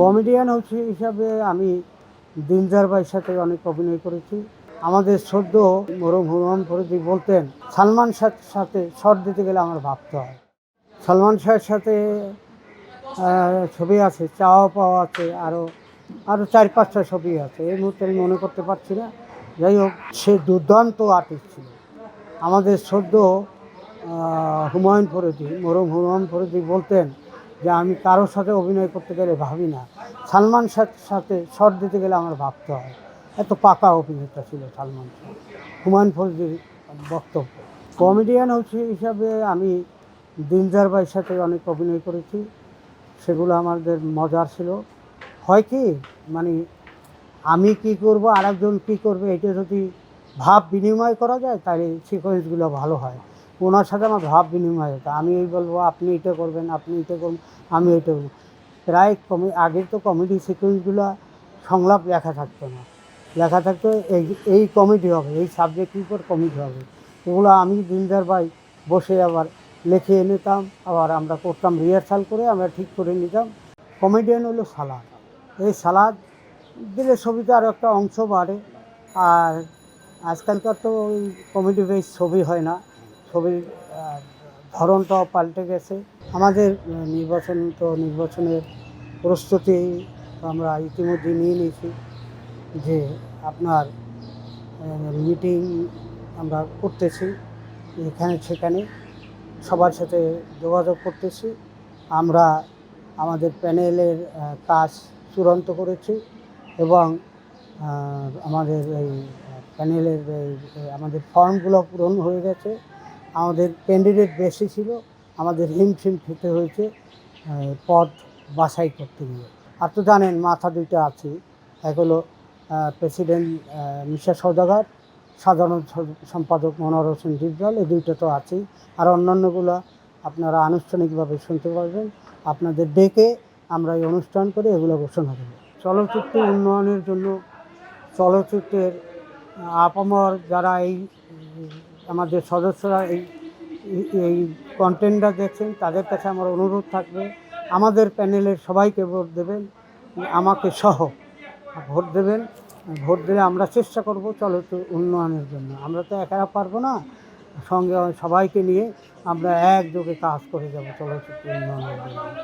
Comedian হচ্ছে হিসাবে আমি দিনজার ভাইয়ের সাথে অনেক অভিনয় করেছি। আমাদের সদ্য মরম হুরম ফরিদি বলতেন, সালমান শাহের সাথে শট দিতে গেলে আমার ভাবতে হয়। সালমান শাহের সাথে ছবি আছে, চাওয়া পাওয়া আছে আরও আরও চার পাঁচটা ছবি আছে। এই মুহূর্তে আমি মনে করতে পারছি না। যাই হোক, সে দুর্দান্ত আর্টিস্ট ছিল। আমাদের সদ্য হুমায়ুন ফরিদি মরম হুমায়ুন ফরিদি বলতেন যে আমি কারোর সাথে অভিনয় করতে গেলে ভাবি না। সালমান শাহের সাথে শট দিতে গেলে আমার ভাবতে হয়। এত পাকা অভিনেতা ছিল সালমান শাহ হুমায়ুন ফরিদির বক্তব্য। কমেডিয়ান হচ্ছে হিসাবে আমি দিনজার ভাইয়ের সাথে অনেক অভিনয় করেছি। সেগুলো আমাদের মজার ছিল। হয় কি মানে আমি কি করব, আরেকজন কি করবে, এটা যদি ভাব বিনিময় করা যায়, তাহলে সিকোয়েন্সগুলো ভালো হয়। ওনার সাথে আমার ভাব বিনিময় হতো। আমি এই বলব, আপনি এটা করবেন, আপনি এটা করবেন আমি এটা করব প্রায় কমে আগের তো কমেডি সিকোয়েন্সগুলো সংলাপ লেখা থাকতো না। লেখা থাকতো, এই এই কমেডি হবে, এই সাবজেক্টের উপর কমেডি হবে। ওগুলো আমি দিনদার ভাই বসে আবার লিখে নিতাম, আবার আমরা করতাম রিহার্সাল করে, আমরা ঠিক করে নিতাম। কমেডিয়ান হলো সালাদ। এই সালাদ দিলে ছবিতে আরও একটা অংশ বাড়ে, আর আজকালকার তো ওই কমেডি বেস ছবি হয় না। ছবির ধরনটাও পাল্টে গেছে। আমাদের নির্বাচন তো নির্বাচনের প্রস্তুতি আমরা ইতিমধ্যে নিয়ে নিয়েছি যে আপনার মিটিং আমরা করতেছি, এখানে সেখানে সবার সাথে যোগাযোগ করতেছি। আমরা আমাদের প্যানেলের কাজ চূড়ান্ত করেছি এবং আমাদের এই প্যানেলের আমাদের ফর্মগুলো পূরণ হয়ে গেছে। আমাদের ক্যান্ডিডেট বেশি ছিল, আমাদের হিমশিম খেতে হয়েছে পদ বাছাই করতে গিয়ে। আর তো জানেন, মাথা দুইটা আছে। এক হলো প্রেসিডেন্ট মিশা সৌদাগর সাধারণ সম্পাদক মনোহর হোসেন ডিপজল, এই দুইটা তো আছেই। আর অন্যান্যগুলো আপনারা আনুষ্ঠানিকভাবে শুনতে পারবেন। আপনাদের ডেকে আমরা এই অনুষ্ঠান করে এগুলো ঘোষণা দেব চলচ্চিত্র উন্নয়নের জন্য চলচ্চিত্রের আপামর যারা এই আমাদের সদস্যরা এই, এই- কন্টেন্টটা দেখছেন, তাদের কাছে আমার অনুরোধ থাকবে, আমাদের প্যানেলের সবাইকে ভোট দেবেন, আমাকে সহ ভোট দেবেন, ভোট দিলে আমরা চেষ্টা করব চলচ্চিত্র উন্নয়নের জন্য। আমরা তো একা পারব না, সঙ্গে সবাইকে নিয়ে আমরা একযোগে কাজ করে যাব চলচ্চিত্র উন্নয়নের জন্য।